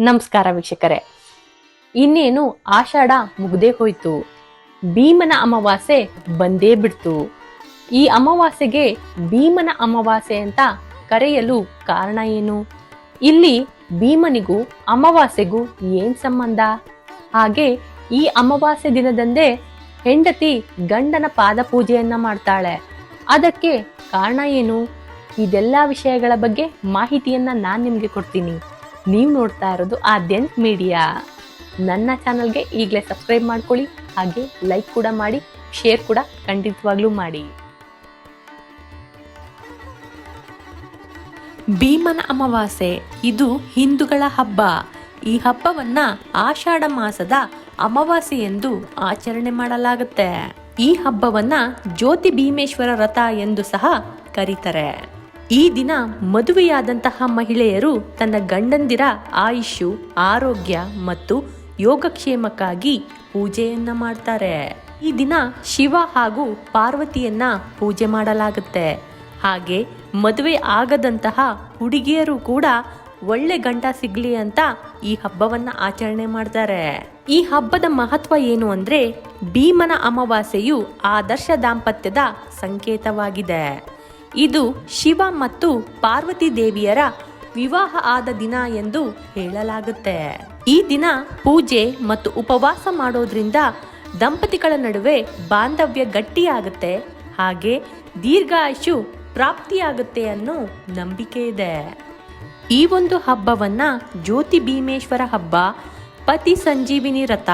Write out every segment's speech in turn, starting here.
ನಮಸ್ಕಾರ ವೀಕ್ಷಕರೇ. ಇನ್ನೇನು ಆಷಾಢ ಮುಗ್ದೇ ಹೋಯ್ತು. ಭೀಮನ ಅಮಾವಾಸ್ಯೆ ಬಂದೇ ಬಿಡ್ತು. ಈ ಅಮಾವಾಸ್ಯೆಗೆ ಭೀಮನ ಅಮಾವಾಸ್ಯೆ ಅಂತ ಕರೆಯಲು ಕಾರಣ ಏನು? ಇಲ್ಲಿ ಭೀಮನಿಗೂ ಅಮಾವಾಸ್ಯೆಗೂ ಏನ್ ಸಂಬಂಧ? ಹಾಗೆ ಈ ಅಮಾವಾಸ್ಯೆ ದಿನದಂದೇ ಹೆಂಡತಿ ಗಂಡನ ಪಾದ ಪೂಜೆಯನ್ನ ಮಾಡ್ತಾಳೆ. ಅದಕ್ಕೆ ಕಾರಣ ಏನು? ಇದೆಲ್ಲ ವಿಷಯಗಳ ಬಗ್ಗೆ ಮಾಹಿತಿಯನ್ನ ನಾನು ನಿಮಗೆ ಕೊಡ್ತೀನಿ. ನೀವು ನೋಡ್ತಾ ಇರೋದು ಆದ್ಯಂತ್ ಮೀಡಿಯಾ. ನನ್ನ ಚಾನಲ್ಗೆ ಈಗಲೇ ಸಬ್ಸ್ಕ್ರೈಬ್ ಮಾಡ್ಕೊಳ್ಳಿ, ಹಾಗೆ ಲೈಕ್ ಕೂಡ ಮಾಡಿ, ಶೇರ್ ಕೂಡ ಖಂಡಿತವಾಗ್ಲೂ ಮಾಡಿ. ಭೀಮನ ಅಮಾವಾಸ್ಯೆ, ಇದು ಹಿಂದೂಗಳ ಹಬ್ಬ. ಈ ಹಬ್ಬವನ್ನ ಆಷಾಢ ಮಾಸದ ಅಮಾವಾಸ್ಯೆ ಎಂದು ಆಚರಣೆ ಮಾಡಲಾಗುತ್ತೆ. ಈ ಹಬ್ಬವನ್ನ ಜ್ಯೋತಿ ಭೀಮೇಶ್ವರ ರಥ ಎಂದು ಸಹ ಕರೀತಾರೆ. ಈ ದಿನ ಮದುವೆಯಾದಂತಹ ಮಹಿಳೆಯರು ತನ್ನ ಗಂಡಂದಿರ ಆಯುಷು, ಆರೋಗ್ಯ ಮತ್ತು ಯೋಗಕ್ಷೇಮಕ್ಕಾಗಿ ಪೂಜೆಯನ್ನ ಮಾಡ್ತಾರೆ. ಈ ದಿನ ಶಿವ ಹಾಗೂ ಪಾರ್ವತಿಯನ್ನ ಪೂಜೆ ಮಾಡಲಾಗುತ್ತೆ. ಹಾಗೆ ಮದುವೆ ಆಗದಂತಹ ಹುಡುಗಿಯರು ಕೂಡ ಒಳ್ಳೆ ಗಂಡ ಸಿಗ್ಲಿ ಅಂತ ಈ ಹಬ್ಬವನ್ನ ಆಚರಣೆ ಮಾಡ್ತಾರೆ. ಈ ಹಬ್ಬದ ಮಹತ್ವ ಏನು ಅಂದ್ರೆ ಭೀಮನ ಅಮಾವಾಸ್ಯೆಯು ಆದರ್ಶ ದಾಂಪತ್ಯದ ಸಂಕೇತವಾಗಿದೆ. ಇದು ಶಿವ ಮತ್ತು ಪಾರ್ವತಿ ದೇವಿಯರ ವಿವಾಹ ಆದ ದಿನ ಎಂದು ಹೇಳಲಾಗುತ್ತೆ. ಈ ದಿನ ಪೂಜೆ ಮತ್ತು ಉಪವಾಸ ಮಾಡೋದ್ರಿಂದ ದಂಪತಿಗಳ ನಡುವೆ ಬಾಂಧವ್ಯ ಗಟ್ಟಿಯಾಗುತ್ತೆ. ಹಾಗೆ ದೀರ್ಘಾಯುಷು ಪ್ರಾಪ್ತಿಯಾಗುತ್ತೆ ಅನ್ನೋ ನಂಬಿಕೆ ಇದೆ. ಈ ಒಂದು ಹಬ್ಬವನ್ನ ಜ್ಯೋತಿ ಭೀಮೇಶ್ವರ ಹಬ್ಬ, ಪತಿ ಸಂಜೀವಿನಿ ರಥ,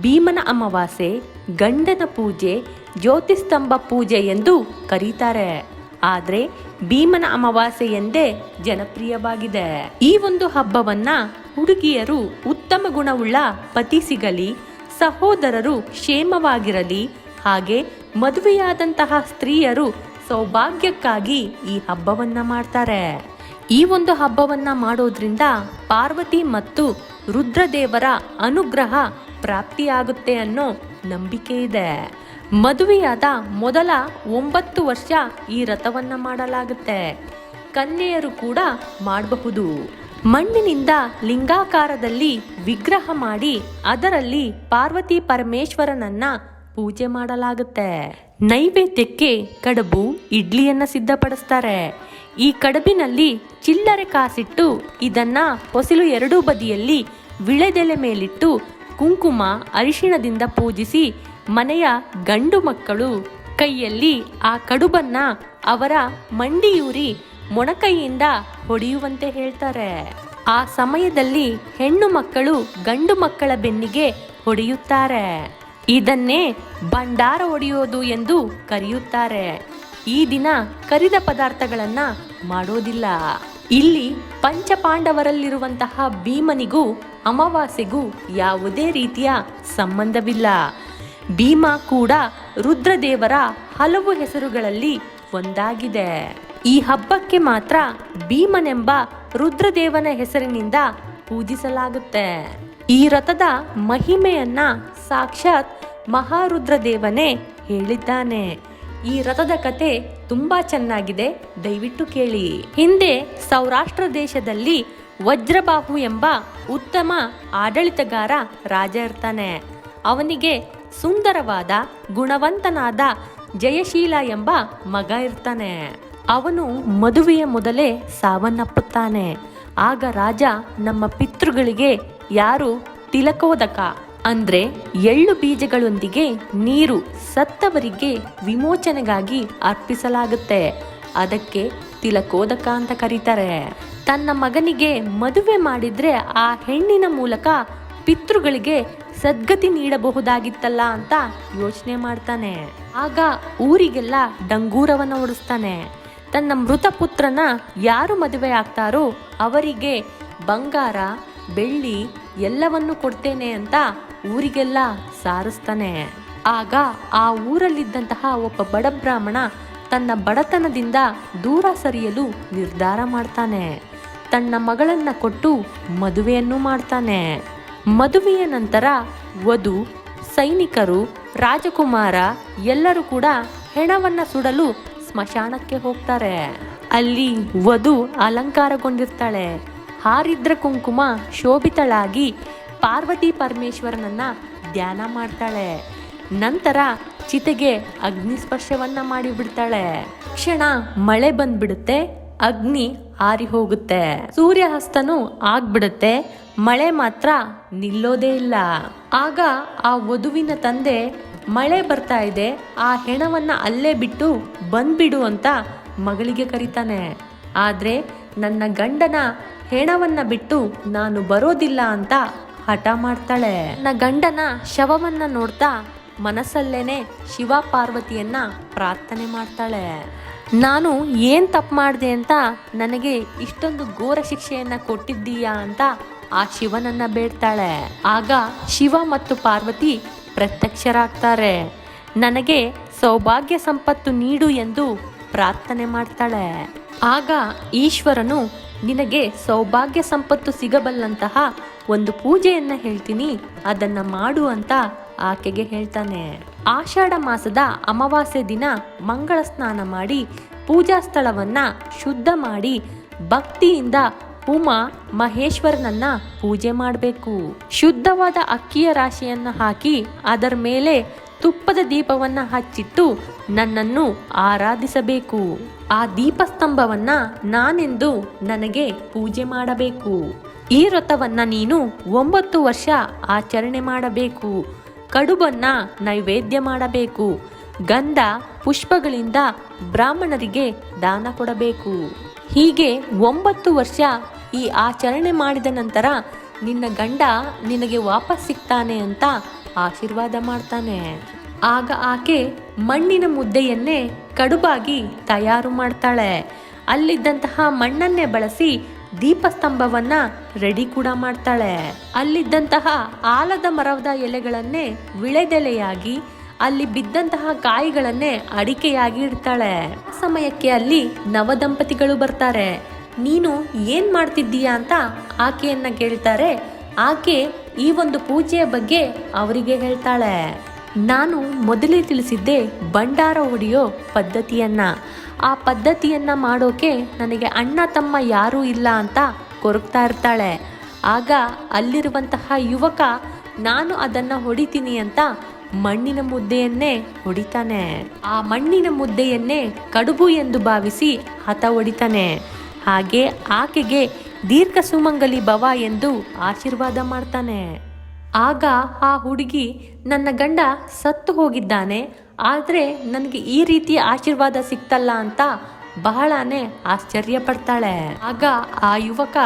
ಭೀಮನ ಅಮಾವಾಸ್ಯೆ, ಗಂಡನ ಪೂಜೆ, ಜ್ಯೋತಿಸ್ತಂಭ ಪೂಜೆ ಎಂದು ಕರೀತಾರೆ. ಆದ್ರೆ ಭೀಮನ ಅಮಾವಾಸ್ಯೆ ಎಂದೇ ಜನಪ್ರಿಯವಾಗಿದೆ. ಈ ಒಂದು ಹಬ್ಬವನ್ನ ಹುಡುಗಿಯರು ಉತ್ತಮ ಗುಣವುಳ್ಳ ಪತಿ ಸಿಗಲಿ, ಸಹೋದರರು ಕ್ಷೇಮವಾಗಿರಲಿ, ಹಾಗೆ ಮದುವೆಯಾದಂತಹ ಸ್ತ್ರೀಯರು ಸೌಭಾಗ್ಯಕ್ಕಾಗಿ ಈ ಹಬ್ಬವನ್ನ ಮಾಡ್ತಾರೆ. ಈ ಒಂದು ಹಬ್ಬವನ್ನ ಮಾಡೋದ್ರಿಂದ ಪಾರ್ವತಿ ಮತ್ತು ರುದ್ರದೇವರ ಅನುಗ್ರಹ ಪ್ರಾಪ್ತಿಯಾಗುತ್ತೆ ಅನ್ನೋ ನಂಬಿಕೆ ಇದೆ. ಮದುವೆಯಾದ ಮೊದಲ ಒಂಬತ್ತು ವರ್ಷ ಈ ರಥವನ್ನ ಮಾಡಲಾಗುತ್ತೆ. ಕನ್ಯೆಯರು ಕೂಡ ಮಾಡಬಹುದು. ಮಣ್ಣಿನಿಂದ ಲಿಂಗಾಕಾರದಲ್ಲಿ ವಿಗ್ರಹ ಮಾಡಿ ಅದರಲ್ಲಿ ಪಾರ್ವತಿ ಪರಮೇಶ್ವರನನ್ನ ಪೂಜೆ ಮಾಡಲಾಗುತ್ತೆ. ನೈವೇದ್ಯಕ್ಕೆ ಕಡಬು, ಇಡ್ಲಿಯನ್ನ ಸಿದ್ಧಪಡಿಸ್ತಾರೆ. ಈ ಕಡಬಿನಲ್ಲಿ ಚಿಲ್ಲರೆ ಕಾಸಿಟ್ಟು ಇದನ್ನ ಹೊಸಲು ಎರಡೂ ಬದಿಯಲ್ಲಿ ವಿಳೆದೆಲೆ ಮೇಲಿಟ್ಟು ಕುಂಕುಮ ಅರಿಶಿಣದಿಂದ ಪೂಜಿಸಿ ಮನೆಯ ಗಂಡು ಮಕ್ಕಳು ಕೈಯಲ್ಲಿ ಆ ಕಡುಬನ್ನ ಅವರ ಮಂಡಿಯೂರಿ ಮೊಣಕೈಯಿಂದ ಹೊಡೆಯುವಂತೆ ಹೇಳ್ತಾರೆ. ಆ ಸಮಯದಲ್ಲಿ ಹೆಣ್ಣು ಮಕ್ಕಳು ಗಂಡು ಮಕ್ಕಳ ಬೆನ್ನಿಗೆ ಹೊಡೆಯುತ್ತಾರೆ. ಇದನ್ನೇ ಭಂಡಾರ ಹೊಡೆಯೋದು ಎಂದು ಕರೆಯುತ್ತಾರೆ. ಈ ದಿನ ಕರಿದ ಪದಾರ್ಥಗಳನ್ನ ಮಾಡೋದಿಲ್ಲ. ಇಲ್ಲಿ ಪಂಚಪಾಂಡವರಲ್ಲಿರುವಂತಹ ಭೀಮನಿಗೂ ಅಮಾವಾಸ್ಯೆಗೂ ಯಾವುದೇ ರೀತಿಯ ಸಂಬಂಧವಿಲ್ಲ. ಭೀಮ ಕೂಡ ರುದ್ರದೇವರ ಹಲವು ಹೆಸರುಗಳಲ್ಲಿ ಒಂದಾಗಿದೆ. ಈ ಹಬ್ಬಕ್ಕೆ ಮಾತ್ರ ಭೀಮನೆಂಬ ರುದ್ರದೇವನ ಹೆಸರಿನಿಂದ ಪೂಜಿಸಲಾಗುತ್ತೆ. ಈ ರಥದ ಮಹಿಮೆಯನ್ನ ಸಾಕ್ಷಾತ್ ಮಹಾರುದ್ರದೇವನೇ ಹೇಳಿದ್ದಾನೆ. ಈ ರಥದ ಕತೆ ತುಂಬಾ ಚೆನ್ನಾಗಿದೆ, ದಯವಿಟ್ಟು ಕೇಳಿ. ಹಿಂದೆ ಸೌರಾಷ್ಟ್ರ ದೇಶದಲ್ಲಿ ವಜ್ರಬಾಹು ಎಂಬ ಉತ್ತಮ ಆಡಳಿತಗಾರ ರಾಜ ಇರ್ತಾನೆ. ಅವನಿಗೆ ಸುಂದರವಾದ, ಗುಣವಂತನಾದ ಜಯಶೀಲ ಎಂಬ ಮಗ ಇರ್ತಾನೆ. ಅವನು ಮದುವೆಯ ಮೊದಲೇ ಸಾವನ್ನಪ್ಪುತ್ತಾನೆ. ಆಗ ರಾಜ ನಮ್ಮ ಪಿತೃಗಳಿಗೆ, ಯಾರು ತಿಲಕೋದಕ? ಅಂದ್ರೆ ಎಳ್ಳು ಬೀಜಗಳೊಂದಿಗೆ ನೀರು ಸತ್ತವರಿಗೆ ವಿಮೋಚನೆಗಾಗಿ ಅರ್ಪಿಸಲಾಗುತ್ತೆ. ಅದಕ್ಕೆ ತಿಲಕೋದಕ ಅಂತ ಕರೀತಾರೆ. ತನ್ನ ಮಗನಿಗೆ ಮದುವೆ ಮಾಡಿದ್ರೆ ಆ ಹೆಣ್ಣಿನ ಮೂಲಕ ಪಿತೃಗಳಿಗೆ ಸದ್ಗತಿ ನೀಡಬಹುದಾಗಿತ್ತಲ್ಲ ಅಂತ ಯೋಚನೆ ಮಾಡ್ತಾನೆ. ಆಗ ಊರಿಗೆಲ್ಲ ಡಂಗೂರವನ್ನ ಓಡಿಸ್ತಾನೆ ತನ್ನ ಮೃತ ಪುತ್ರನ ಯಾರು ಮದುವೆ ಆಗ್ತಾರೋ ಅವರಿಗೆ ಬಂಗಾರ, ಬೆಳ್ಳಿ ಎಲ್ಲವನ್ನು ಕೊಡ್ತೇನೆ ಅಂತ ಊರಿಗೆಲ್ಲ ಸಾರಿಸ್ತಾನೆ. ಆಗ ಆ ಊರಲ್ಲಿದ್ದಂತಹ ಒಬ್ಬ ಬಡ ಬ್ರಾಹ್ಮಣ ತನ್ನ ಬಡತನದಿಂದ ದೂರ ಸರಿಯಲು ನಿರ್ಧಾರ ಮಾಡ್ತಾನೆ. ತನ್ನ ಮಗಳನ್ನ ಕೊಟ್ಟು ಮದುವೆಯನ್ನು ಮಾಡ್ತಾನೆ. ಮದುವೆಯ ನಂತರ ವಧು, ಸೈನಿಕರು, ರಾಜಕುಮಾರ ಎಲ್ಲರೂ ಕೂಡ ಹೆಣವನ್ನ ಸುಡಲು ಸ್ಮಶಾನಕ್ಕೆ ಹೋಗ್ತಾರೆ. ಅಲ್ಲಿ ವಧು ಅಲಂಕಾರಗೊಂಡಿರ್ತಾಳೆ. ಹಾರಿದ್ರ ಕುಂಕುಮ ಶೋಭಿತಳಾಗಿ ಪಾರ್ವತಿ ಪರಮೇಶ್ವರನನ್ನ ಧ್ಯಾನ ಮಾಡ್ತಾಳೆ. ನಂತರ ಚಿತೆಗೆ ಅಗ್ನಿ ಸ್ಪರ್ಶವನ್ನ ಮಾಡಿಬಿಡ್ತಾಳೆ. ಕ್ಷಣ ಮಳೆ ಬಂದ್ಬಿಡುತ್ತೆ. ಅಗ್ನಿ ಆರಿ ಹೋಗುತ್ತೆ. ಸೂರ್ಯಾಸ್ತನೂ ಆಗ್ಬಿಡುತ್ತೆ, ಮಳೆ ಮಾತ್ರ ನಿಲ್ಲೋದೇ ಇಲ್ಲ. ಆಗ ಆ ವಧುವಿನ ತಂದೆ, ಮಳೆ ಬರ್ತಾ ಇದೆ, ಆ ಹೆಣವನ್ನ ಅಲ್ಲೇ ಬಿಟ್ಟು ಬಂದ್ಬಿಡು ಅಂತ ಮಗಳಿಗೆ ಕರೀತಾನೆ. ಆದ್ರೆ ನನ್ನ ಗಂಡನ ಹೆಣವನ್ನ ಬಿಟ್ಟು ನಾನು ಬರೋದಿಲ್ಲ ಅಂತ ಹಠ ಮಾಡ್ತಾಳೆ. ನನ್ನ ಗಂಡನ ಶವವನ್ನ ನೋಡ್ತಾ ಮನಸ್ಸಲ್ಲೇನೆ ಶಿವ ಪಾರ್ವತಿಯನ್ನ ಪ್ರಾರ್ಥನೆ ಮಾಡ್ತಾಳೆ. ನಾನು ಏನು ತಪ್ಪು ಮಾಡಿದೆ ಅಂತ ನನಗೆ ಇಷ್ಟೊಂದು ಘೋರ ಶಿಕ್ಷೆಯನ್ನ ಕೊಟ್ಟಿದ್ದೀಯಾ ಅಂತ ಆ ಶಿವನನ್ನ ಬೇಡ್ತಾಳೆ. ಆಗ ಶಿವ ಮತ್ತು ಪಾರ್ವತಿ ಪ್ರತ್ಯಕ್ಷರಾಗ್ತಾರೆ. ನನಗೆ ಸೌಭಾಗ್ಯ ಸಂಪತ್ತು ನೀಡು ಎಂದು ಪ್ರಾರ್ಥನೆ ಮಾಡ್ತಾಳೆ. ಆಗ ಈಶ್ವರನು, ನಿನಗೆ ಸೌಭಾಗ್ಯ ಸಂಪತ್ತು ಸಿಗಬಲ್ಲಂತಹ ಒಂದು ಪೂಜೆಯನ್ನ ಹೇಳ್ತೀನಿ, ಅದನ್ನ ಮಾಡು ಅಂತ ಆಕೆಗೆ ಹೇಳ್ತಾನೆ, ಆಷಾಢ ಮಾಸದ ಅಮಾವಾಸ್ಯೆ ದಿನ ಮಂಗಳ ಸ್ನಾನ ಮಾಡಿ ಪೂಜಾ ಸ್ಥಳವನ್ನ ಶುದ್ಧ ಮಾಡಿ ಭಕ್ತಿಯಿಂದ ಉಮಾ ಮಹೇಶ್ವರನನ್ನ ಪೂಜೆ ಮಾಡಬೇಕು. ಶುದ್ಧವಾದ ಅಕ್ಕಿಯ ರಾಶಿಯನ್ನು ಹಾಕಿ ಅದರ ಮೇಲೆ ತುಪ್ಪದ ದೀಪವನ್ನ ಹಚ್ಚಿಟ್ಟು ನನ್ನನ್ನು ಆರಾಧಿಸಬೇಕು. ಆ ದೀಪಸ್ತಂಭವನ್ನ ನಾನೆಂದು ನನಗೆ ಪೂಜೆ ಮಾಡಬೇಕು. ಈ ವ್ರತವನ್ನ ನೀನು ಒಂಬತ್ತು ವರ್ಷ ಆಚರಣೆ ಮಾಡಬೇಕು. ಕಡುಬನ್ನ ನೈವೇದ್ಯ ಮಾಡಬೇಕು. ಗಂಧ ಪುಷ್ಪಗಳಿಂದ ಬ್ರಾಹ್ಮಣರಿಗೆ ದಾನ ಕೊಡಬೇಕು. ಹೀಗೆ ಒಂಬತ್ತು ವರ್ಷ ಈ ಆಚರಣೆ ಮಾಡಿದ ನಂತರ ನಿನ್ನ ಗಂಡ ನಿನಗೆ ವಾಪಸ್ ಸಿಗ್ತಾನೆ ಅಂತ ಆಶೀರ್ವಾದ ಮಾಡ್ತಾನೆ. ಆಗ ಆಕೆ ಮಣ್ಣಿನ ಮುದ್ದೆಯನ್ನೇ ಕಡುಬಾಗಿ ತಯಾರು ಮಾಡ್ತಾಳೆ. ಅಲ್ಲಿದ್ದಂತಹ ಮಣ್ಣನ್ನೇ ಬಳಸಿ ದೀಪಸ್ತಂಭವನ್ನ ರೆಡಿ ಕೂಡ ಮಾಡ್ತಾಳೆ. ಅಲ್ಲಿದ್ದಂತಹ ಆಲದ ಮರದ ಎಲೆಗಳನ್ನೇ ವಿಳೆದೆಲೆಯಾಗಿ, ಅಲ್ಲಿ ಬಿದ್ದಂತಹ ಕಾಯಿಗಳನ್ನೇ ಅಡಿಕೆಯಾಗಿ ಇಡ್ತಾಳೆ. ಸಮಯಕ್ಕೆ ಅಲ್ಲಿ ನವದಂಪತಿಗಳು ಬರ್ತಾರೆ. ನೀನು ಏನ್ ಮಾಡ್ತಿದ್ದೀಯಾ ಅಂತ ಆಕೆಯನ್ನ ಕೇಳ್ತಾರೆ. ಆಕೆ ಈ ಒಂದು ಪೂಜೆಯ ಬಗ್ಗೆ ಅವರಿಗೆ ಹೇಳ್ತಾಳೆ. ನಾನು ಮೊದಲೇ ತಿಳಿಸಿದ್ದೆ ಭಂಡಾರ ಹೊಡೆಯೋ ಪದ್ಧತಿಯನ್ನ. ಆ ಪದ್ಧತಿಯನ್ನ ಮಾಡೋಕೆ ನನಗೆ ಅಣ್ಣ ತಮ್ಮ ಯಾರೂ ಇಲ್ಲ ಅಂತ ಕೊರಗ್ತಾ ಇರ್ತಾಳೆ. ಆಗ ಅಲ್ಲಿರುವಂತಹ ಯುವಕ, ನಾನು ಅದನ್ನ ಹೊಡಿತೀನಿ ಅಂತ ಮಣ್ಣಿನ ಮುದ್ದೆಯನ್ನೇ ಹೊಡಿತಾನೆ. ಆ ಮಣ್ಣಿನ ಮುದ್ದೆಯನ್ನೇ ಕಡುಬು ಎಂದು ಭಾವಿಸಿ ಹತ ಹೊಡಿತಾನೆ. ಹಾಗೆ ಆಕೆಗೆ ದೀರ್ಘ ಸುಮಂಗಲಿ ಭವ ಎಂದು ಆಶೀರ್ವಾದ ಮಾಡ್ತಾನೆ. ಆಗ ಆ ಹುಡುಗಿ, ನನ್ನ ಗಂಡ ಸತ್ತು ಹೋಗಿದ್ದಾನೆ ಆದರೆ ನನಗೆ ಈ ರೀತಿಯ ಆಶೀರ್ವಾದ ಸಿಕ್ತಲ್ಲ ಅಂತ ಬಹಳನೇ ಆಶ್ಚರ್ಯ ಪಡ್ತಾಳೆ ಆಗ ಆ ಯುವಕ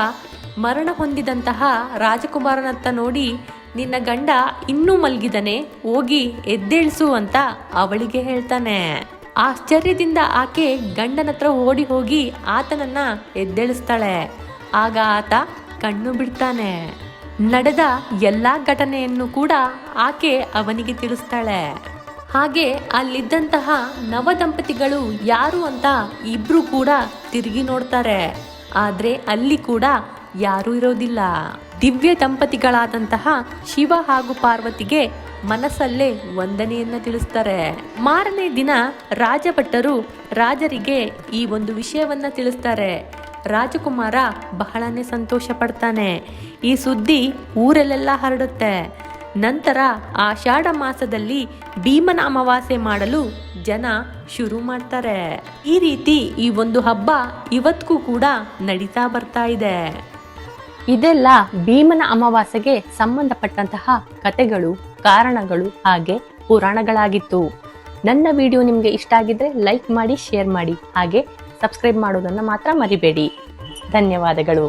ಮರಣ ಹೊಂದಿದಂತಹ ರಾಜಕುಮಾರನತ್ತ ನೋಡಿ ನಿನ್ನ ಗಂಡ ಇನ್ನೂ ಮಲಗಿದನೆ, ಹೋಗಿ ಎದ್ದೇಳಿಸು ಅಂತ ಅವಳಿಗೆ ಹೇಳ್ತಾನೆ. ಆಶ್ಚರ್ಯದಿಂದ ಆಕೆ ಗಂಡನ ಹತ್ರ ಓಡಿ ಹೋಗಿ ಆತನನ್ನ ಎದ್ದೇಳಿಸ್ತಾಳೆ. ಆಗ ಆತ ಕಣ್ಣು ಬಿಡ್ತಾನೆ. ನಡೆದ ಎಲ್ಲಾ ಘಟನೆಯನ್ನು ಕೂಡ ಆಕೆ ಅವನಿಗೆ ತಿಳಿಸ್ತಾಳೆ. ಹಾಗೆ ಅಲ್ಲಿದ್ದಂತಹ ನವ ದಂಪತಿಗಳು ಯಾರು ಅಂತ ಇಬ್ರು ಕೂಡ ತಿರುಗಿ ನೋಡ್ತಾರೆ. ಆದ್ರೆ ಅಲ್ಲಿ ಕೂಡ ಯಾರೂ ಇರೋದಿಲ್ಲ. ದಿವ್ಯ ದಂಪತಿಗಳಾದಂತಹ ಶಿವ ಹಾಗೂ ಪಾರ್ವತಿಗೆ ಮನಸ್ಸಲ್ಲೇ ವಂದನೆಯನ್ನ ತಿಳಿಸ್ತಾರೆ. ಮಾರನೇ ದಿನ ರಾಜಭಟ್ಟರು ರಾಜರಿಗೆ ಈ ಒಂದು ವಿಷಯವನ್ನ ತಿಳಿಸ್ತಾರೆ. ರಾಜಕುಮಾರ ಬಹಳನೇ ಸಂತೋಷ ಪಡ್ತಾನೆ. ಈ ಸುದ್ದಿ ಊರಲ್ಲೆಲ್ಲ ಹರಡುತ್ತೆ. ನಂತರ ಆಷಾಢ ಮಾಸದಲ್ಲಿ ಭೀಮನ ಅಮಾವಾಸ್ಯೆ ಮಾಡಲು ಜನ ಶುರು ಮಾಡ್ತಾರೆ. ಈ ರೀತಿ ಈ ಒಂದು ಹಬ್ಬ ಇವತ್ತಿಗೂ ಕೂಡ ನಡೀತಾ ಬರ್ತಾ ಇದೆ. ಇದೆಲ್ಲ ಭೀಮನ ಅಮಾವಾಸ್ಯೆಗೆ ಸಂಬಂಧಪಟ್ಟಂತಹ ಕತೆಗಳು ಕಾರಣಗಳು ಹಾಗೆ ಪುರಾಣಗಳಾಗಿತ್ತು. ನನ್ನ ವಿಡಿಯೋ ನಿಮಗೆ ಇಷ್ಟ ಆಗಿದ್ರೆ ಲೈಕ್ ಮಾಡಿ, ಶೇರ್ ಮಾಡಿ. ಹಾಗೆ ಸಬ್ಸ್ಕ್ರೈಬ್ ಮಾಡೋದನ್ನು ಮಾತ್ರ ಮರಿಬೇಡಿ. ಧನ್ಯವಾದಗಳು.